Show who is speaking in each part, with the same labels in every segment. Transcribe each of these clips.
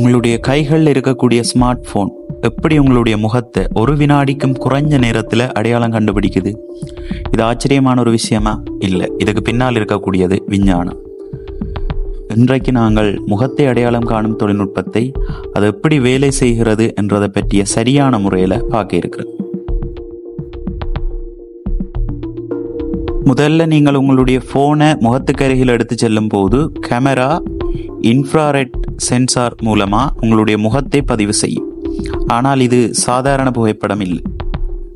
Speaker 1: உங்களுடைய கைகளில் இருக்கக்கூடிய ஸ்மார்ட் ஃபோன் எப்படி உங்களுடைய முகத்தை ஒரு வினாடிக்கும் குறைஞ்ச நேரத்தில் அடையாளம் கண்டுபிடிக்குது? இது ஆச்சரியமான ஒரு விஷயமா? இல்லை இதுக்கு பின்னால் இருக்கக்கூடியது விஞ்ஞானம். இன்றைக்கு நாங்கள் முகத்தை அடையாளம் காணும் தொழில்நுட்பத்தை அது எப்படி வேலை செய்கிறது என்றதை பற்றிய சரியான முறையில் பார்க்க இருக்கிறோம். முதல்ல நீங்கள் உங்களுடைய ஃபோனை முகத்துக்கு அருகில் எடுத்து செல்லும் போது கேமரா இன்ஃப்ராரெட் சென்சார் மூலமாக உங்களுடைய முகத்தை பதிவு செய்யும். ஆனால் இது சாதாரண புகைப்படம் இல்லை.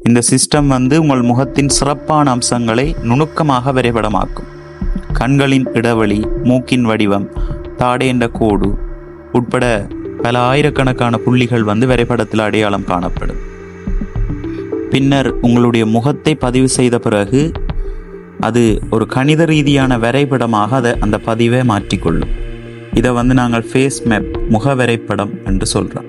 Speaker 1: இந்த சிஸ்டம் வந்து உங்கள் முகத்தின் சிறப்பான அம்சங்களை நுணுக்கமாக வரைபடமாக்கும். கண்களின் இடைவெளி மூக்கின் வடிவம் தாடை என்ற கோடு உட்பட பல ஆயிரக்கணக்கான புள்ளிகள் வந்து வரைபடத்தில் அடையாளம் காணப்படும். பின்னர் உங்களுடைய முகத்தை பதிவு செய்த பிறகு அது ஒரு கணித ரீதியான வரைபடமாக அதை அந்த பதிவை மாற்றிக்கொள்ளும். இதை வந்து நாங்கள் ஃபேஸ் மேப் முகவரைப்படம் என்று சொல்கிறோம்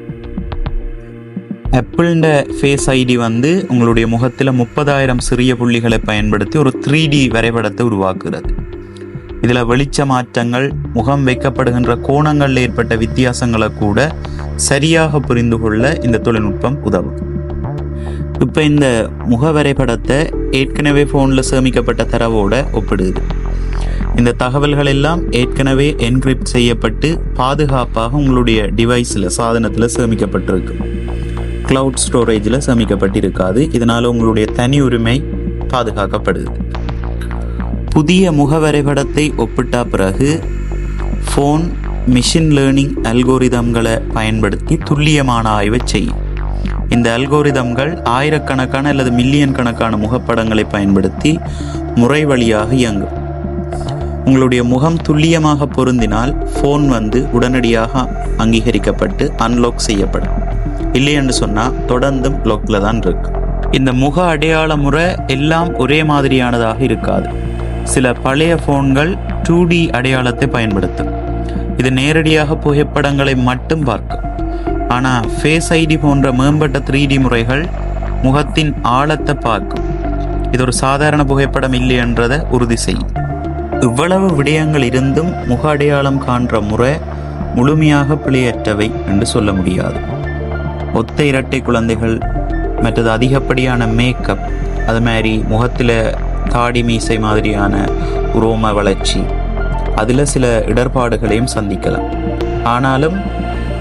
Speaker 1: ஆப்பிள்ட ஃபேஸ் ஐடி வந்து உங்களுடைய முகத்தில் முப்பதாயிரம் சிறிய புள்ளிகளை பயன்படுத்தி ஒரு த்ரீ டி வரைபடத்தை உருவாக்குகிறது. இதில் வெளிச்ச மாற்றங்கள் முகம் வைக்கப்படுகின்ற கோணங்களில் ஏற்பட்ட வித்தியாசங்களை கூட சரியாக புரிந்து கொள்ள இந்த தொழில்நுட்பம் உதவும். இப்போ இந்த முக வரைபடத்தை ஏற்கனவே ஃபோனில் சேமிக்கப்பட்ட தரவோட ஒப்பிடுது. இந்த தகவல்கள் எல்லாம் ஏற்கனவே என்கிரிப்ட் செய்யப்பட்டு பாதுகாப்பாக உங்களுடைய டிவைஸில் சாதனத்தில் சேமிக்கப்பட்டிருக்கு. கிளவுட் ஸ்டோரேஜில் சேமிக்கப்பட்டிருக்காது. இதனால் உங்களுடைய தனி உரிமை பாதுகாக்கப்படுது. புதிய முக வரைபடத்தை ஒப்பிட்ட பிறகு ஃபோன் மிஷின் லேர்னிங் அல்கோரிதம்களை பயன்படுத்தி துல்லியமான ஆய்வை செய்யும் இந்த அல்கோரிதம்கள் ஆயிரக்கணக்கான அல்லது மில்லியன் கணக்கான முகப்படங்களை பயன்படுத்தி முறை வழியாக இயங்கும். உங்களுடைய முகம் துல்லியமாக பொருந்தினால் ஃபோன் வந்து உடனடியாக அங்கீகரிக்கப்பட்டு அன்லாக் செய்யப்படும். இல்லையென்று சொன்னால் தொடர்ந்தும் லாக்ல தான் இருக்கு. இந்த முக அடையாள முறை எல்லாம் ஒரே மாதிரியானதாக இருக்காது. சில பழைய ஃபோன்கள் டூ டி அடையாளத்தை பயன்படுத்தும். இது நேரடியாக புகைப்படங்களை மட்டும் பார்க்கும். ஆனால் ஃபேஸ் ஐடி போன்ற மேம்பட்ட த்ரீ டி முறைகள் முகத்தின் ஆழத்தை பார்க்கும். இது ஒரு சாதாரண புகைப்படம் இல்லை என்றதை உறுதி செய்யும். இவ்வளவு விடயங்கள் இருந்தும் முக அடையாளம் காண்ற முறை முழுமையாக பிழையற்றவை என்று சொல்ல முடியாது. ஒத்த இரட்டை குழந்தைகள் மற்றது அதிகப்படியான மேக்கப் அது மாதிரி முகத்தில் தாடி மீசை மாதிரியான உரோம வளர்ச்சி அதில் சில இடர்பாடுகளையும் சந்திக்கலாம். ஆனாலும்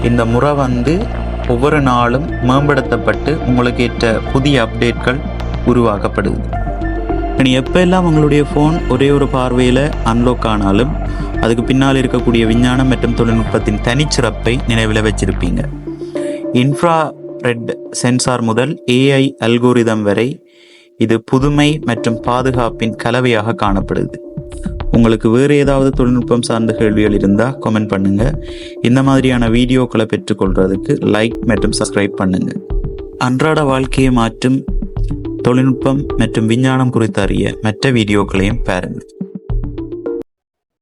Speaker 1: இந்த முறை வந்து ஒவ்வொரு நாளும் மேம்படுத்தப்பட்டு உங்களுக்கு ஏற்ற புதிய அப்டேட்கள் உருவாக்கப்படுது. இனி எப்பெல்லாம் உங்களுடைய ஃபோன் ஒரே ஒரு பார்வையில் அன்லோக் ஆனாலும் அதுக்கு பின்னால் இருக்கக்கூடிய விஞ்ஞானம் மற்றும் தொழில்நுட்பத்தின் தனிச்சிறப்பை நினைவில் வச்சிருப்பீங்க. இன்ஃப்ரா ரெட் சென்சார் முதல் ஏஐ அல்கோரிதம் வரை இது புதுமை மற்றும் பாதுகாப்பின் கலவையாக காணப்படுது. உங்களுக்கு வேறு ஏதாவது தொழில்நுட்பம் சார்ந்த கேள்விகள் இருந்தால் கமெண்ட் பண்ணுங்கள் இந்த மாதிரியான வீடியோக்களை பெற்றுக்கொள்றதுக்கு லைக் மற்றும் சப்ஸ்கிரைப் பண்ணுங்கள் அன்றாட வாழ்க்கையை மாற்றும் தொழில்நுட்பம் மற்றும் விஞ்ஞானம் குறித்து அறிய மற்ற வீடியோக்களையும் பாருங்கள்.